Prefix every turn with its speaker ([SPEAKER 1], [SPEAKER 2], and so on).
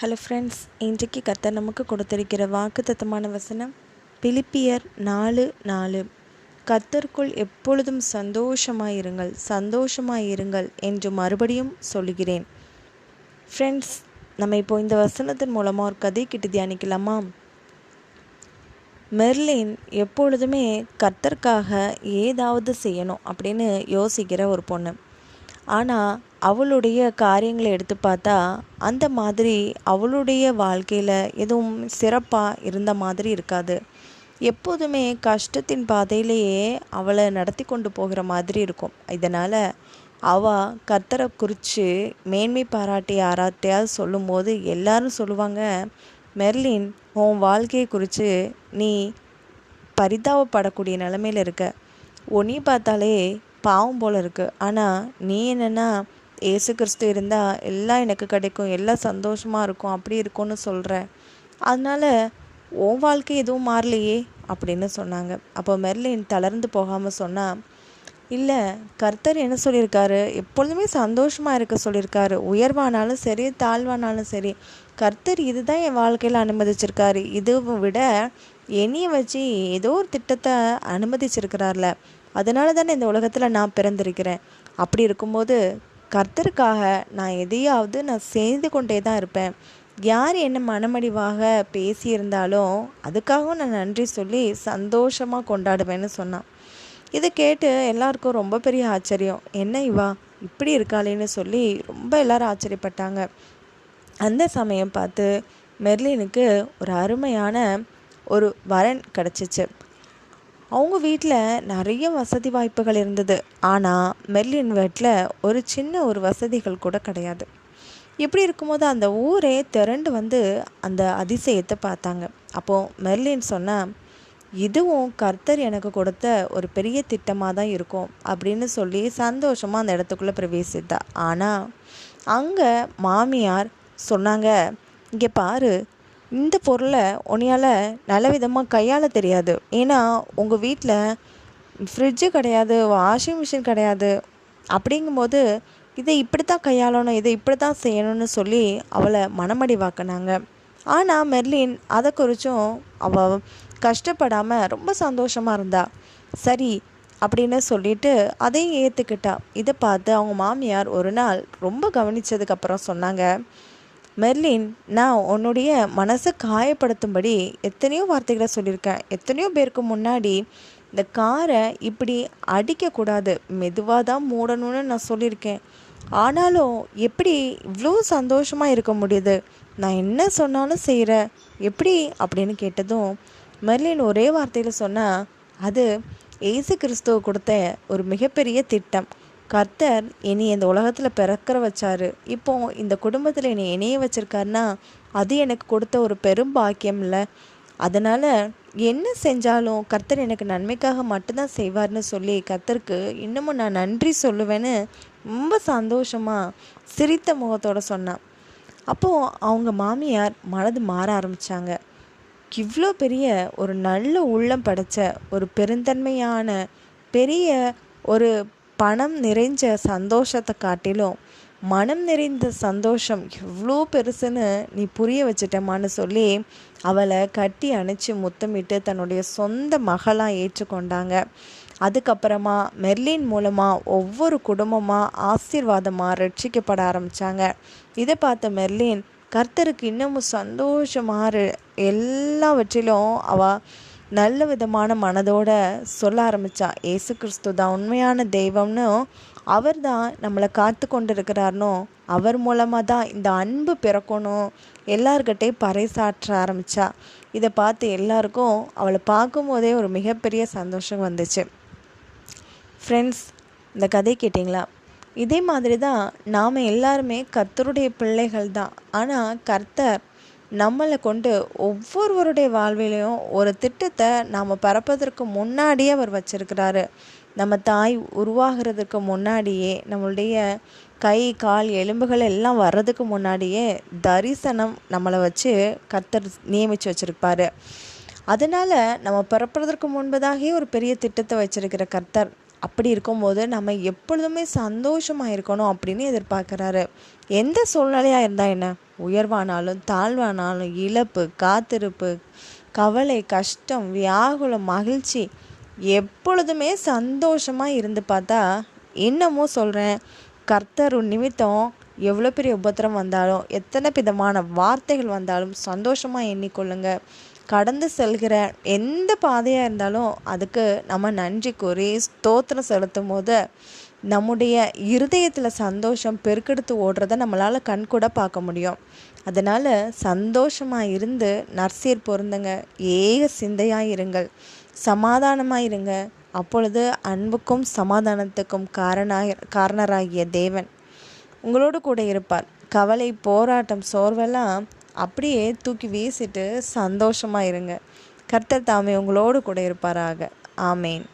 [SPEAKER 1] Hello friends இன்றைக்கு கர்த்தர் நமக்கு கொடுத்திருக்கிற வாக்குத்தத்தமான வசனம் பிலிப்பியர் நாலு நாலு. கர்த்தருக்குள் எப்பொழுதும் சந்தோஷமாயிருங்கள் சந்தோஷமாயிருங்கள் என்று மறுபடியும் சொல்லுகிறேன். ஃப்ரெண்ட்ஸ் நம்ம இப்போ இந்த வசனத்தின் மூலமாக ஒரு கதை கிட்ட தியானிக்கலாமா? மெர்லின் எப்பொழுதுமே கர்த்தருக்காக ஏதாவது செய்யணும் அப்படின்னு யோசிக்கிற ஒரு பொண்ணு. ஆனால் அவளுடைய காரியங்களை எடுத்து பார்த்தா அந்த மாதிரி அவளுடைய வாழ்க்கையில் எதுவும் சிறப்பாக இருந்த மாதிரி இருக்காது. எப்போதுமே கஷ்டத்தின் பாதையிலேயே அவளை நடத்தி கொண்டு போகிற மாதிரி இருக்கும். இதனால் அவள் கர்த்தரை குறித்து மேன்மை பாராட்டி யாராட்டையாவது சொல்லும்போது எல்லாரும் சொல்லுவாங்க மெர்லின் உன் வாழ்க்கையை குறித்து நீ பரிதாபப்படக்கூடிய நிலமையில் இருக்க. உன்னை பார்த்தாலே பாவம் போல் இருக்குது ஆனால் நீ என்னென்னா ஏசு கிறிஸ்து இருந்தால் எல்லாம் எனக்கு கிடைக்கும் எல்லாம் சந்தோஷமாக இருக்கும் அப்படி இருக்கும்னு சொல்கிற அதனால் உன் வாழ்க்கை எதுவும் மாறலையே அப்படின்னு சொன்னாங்க. அப்போ மெர்லின் தளர்ந்து போகாமல் சொன்னால் இல்லை கர்த்தர் என்ன சொல்லியிருக்காரு? எப்பொழுதுமே சந்தோஷமாக இருக்க சொல்லியிருக்காரு. உயர்வானாலும் சரி தாழ்வானாலும் சரி கர்த்தர் இதுதான் என் வாழ்க்கையில் அனுமதிச்சிருக்காரு. இதுவும் விட என்னையை வச்சு ஏதோ ஒரு திட்டத்தை அனுமதிச்சிருக்கிறார்ல. அதனால தானே இந்த உலகத்தில் நான் பிறந்திருக்கிறேன். அப்படி இருக்கும்போது கர்த்தருக்காக நான் எதையாவது நான் செய்து கொண்டே தான் இருப்பேன். யார் என்ன மனமடிவாக பேசியிருந்தாலும் அதுக்காகவும் நான் நன்றி சொல்லி சந்தோஷமாக கொண்டாடுவேன்னு சொன்னான். இதை கேட்டு எல்லாருக்கும் ரொம்ப பெரிய ஆச்சரியம். என்ன இவா இப்படி இருக்காளேன்னு சொல்லி ரொம்ப எல்லாரும் ஆச்சரியப்பட்டாங்க. அந்த சமயம் பார்த்து மெர்லினுக்கு ஒரு அருமையான ஒரு வரன் கிடச்சிச்சு. அவங்க வீட்டில் நிறைய வசதி வாய்ப்புகள் இருந்தது. ஆனால் மெர்லின் வீட்டில் ஒரு சின்ன ஒரு வசதிகள் கூட கிடையாது. இப்படி இருக்கும்போது அந்த ஊரே திரண்டு வந்து அந்த அதிசயத்தை பார்த்தாங்க. அப்போது மெர்லின் சொன்னால் இதுவும் கர்த்தர் எனக்கு கொடுத்த ஒரு பெரிய திட்டமாக தான் இருக்கும் அப்படின்னு சொல்லி சந்தோஷமாக அந்த இடத்துக்குள்ளே பிரவேசித்தா. ஆனால் அங்கே மாமியார் சொன்னாங்க இங்கே பாரு இந்த பொருளை உன்னையால் நல்ல விதமாக கையாள தெரியாது. ஏன்னா உங்கள் வீட்டில் ஃப்ரிட்ஜு கிடையாது வாஷிங் மிஷின் கிடையாது. அப்படிங்கும்போது இதை இப்படி தான் கையாளணும் இதை இப்படி தான் செய்யணும்னு சொல்லி அவளை மனமடிவாக்குனாங்க. ஆனால் மெர்லின் அதை குறித்தும் அவள் கஷ்டப்படாமல் ரொம்ப சந்தோஷமாக இருந்தா. சரி அப்படின்னு சொல்லிட்டு அதையும் ஏற்றுக்கிட்டா இதை பார்த்து அவங்க மாமியார் ஒரு நாள் ரொம்ப கவனித்ததுக்கப்புறம் சொன்னாங்க மெர்லின் நான் உன்னுடைய மனசை காயப்படுத்தும்படி எத்தனையோ வார்த்தைகளை சொல்லியிருக்கேன். எத்தனையோ பேருக்கு முன்னாடி இந்த காரை இப்படி அடிக்கக்கூடாது. மெதுவாக தான் மூடணும்னு நான் சொல்லியிருக்கேன். ஆனாலும் எப்படி இவ்வளோ சந்தோஷமாக இருக்க முடியுது? நான் என்ன சொன்னாலும் செய்கிறேன் எப்படி அப்படின்னு கேட்டதும் மெர்லின் ஒரே வார்த்தையில் சொன்னால் அது ஏசு கிறிஸ்துவ கொடுத்த ஒரு மிகப்பெரிய திட்டம். கர்த்தர் என்னை இந்த உலகத்தில் பிறக்கிற வச்சாரு. இப்போ இந்த குடும்பத்தில் என்னை இணைய வச்சிருக்காருன்னா அது எனக்கு கொடுத்த ஒரு பெரும் பாக்கியம் இல்லை அதனால் என்ன செஞ்சாலும் கர்த்தர் எனக்கு நன்மைக்காக மட்டும்தான் செய்வார்னு சொல்லி கர்த்தருக்கு இன்னமும் நான் நன்றி சொல்லுவேன்னு ரொம்ப சந்தோஷமாக சிரித்த முகத்தோட சொன்னான். அப்போது அவங்க மாமியார் மனது மாற ஆரம்பித்தாங்க இவ்வளோ பெரிய ஒரு நல்ல உள்ளம் படைச்ச ஒரு பெருந்தன்மையான பெரிய ஒரு பணம் நிறைஞ்ச சந்தோஷத்தை காட்டிலும் மனம் நிறைந்த சந்தோஷம் எவ்வளோ பெருசுன்னு நீ புரிய வச்சிட்டமான்னு சொல்லி அவளை கட்டி அணைச்சி முத்தமிட்டு தன்னுடைய சொந்த மகளாக ஏற்றுக்கொண்டாங்க. அதுக்கப்புறமா மெர்லின் மூலமாக ஒவ்வொரு குடும்பமாக ஆசீர்வாதமாக ரட்சிக்கப்பட ஆரம்பித்தாங்க இதை பார்த்த மெர்லின் கர்த்தருக்கு இன்னமும் சந்தோஷமாக எல்லாவற்றிலும் அவள் நல்ல விதமான மனதோட சொல்ல ஆரம்பித்தா ஏசு கிறிஸ்து தான் உண்மையான தெய்வம்னு அவர் தான் நம்மளை காத்து கொண்டு இருக்கிறார்னோ அவர் மூலமாக தான் இந்த அன்பு பிறக்கணும் எல்லார்கிட்டையும் பறைசாற்ற ஆரம்பித்தா இதை பார்த்து எல்லாருக்கும் அவளை பார்க்கும்போதே ஒரு மிகப்பெரிய சந்தோஷம் வந்துச்சு. ஃப்ரெண்ட்ஸ் இந்த கதை கேட்டிங்களா? இதே மாதிரி தான் நாம் எல்லாருமே கர்த்தருடைய பிள்ளைகள் தான். ஆனால் கர்த்தர் நம்மளை கொண்டு ஒவ்வொருவருடைய வாழ்விலையும் ஒரு திட்டத்தை நாம் பரப்பதற்கு முன்னாடியே அவர் வச்சிருக்கிறாரு. நம்ம தாய் உருவாகிறதுக்கு முன்னாடியே நம்மளுடைய கை கால் எலும்புகள் எல்லாம் வர்றதுக்கு முன்னாடியே தரிசனம் நம்மளை வச்சு கர்த்தர் நியமித்து வச்சுருப்பாரு. அதனால் நம்ம பிறப்புறதற்கு முன்பதாகவே ஒரு பெரிய திட்டத்தை வச்சுருக்கிற கர்த்தர் அப்படி இருக்கும்போது நம்ம எப்பொழுதுமே சந்தோஷமாக இருக்கணும் அப்படின்னு எதிர்பார்க்குறாரு. எந்த சூழ்நிலையாக இருந்தால் என்ன? உயர்வானாலும் தாழ்வானாலும் இழப்பு காத்திருப்பு கவலை கஷ்டம் வியாகுலம் மகிழ்ச்சி எப்பொழுதுமே சந்தோஷமாக இருந்து பார்த்தா இன்னமும் சொல்கிறேன் கர்த்தர் நிமித்தம் எவ்வளோ பெரிய உபத்திரம் வந்தாலும் எத்தனை விதமான வார்த்தைகள் வந்தாலும் சந்தோஷமாக எண்ணிக்கொள்ளுங்கள் கடந்து செல்கிற எந்த பாதையாக இருந்தாலும் அதுக்கு நம்ம நன்றி கூறி ஸ்தோத்திரம் செலுத்தும் போது நம்முடைய இருதயத்தில் சந்தோஷம் பெருக்கெடுத்து ஓடுறத நம்மளால் கண் கூட பார்க்க முடியும். அதனால் சந்தோஷமாக இருந்து நர்சீர் பொருந்துங்க. ஏக சிந்தையாக இருங்கள். சமாதானமாக இருங்க. அப்பொழுது அன்புக்கும் சமாதானத்துக்கும் காரண காரணராகிய தேவன் உங்களோடு கூட இருப்பார். கவலை போராட்டம் சோர்வெல்லாம் அப்படியே தூக்கி வீசிட்டு சந்தோஷமாக இருங்க. கர்த்தர் தாமே உங்களோடு கூட இருப்பாராக. ஆமேன்.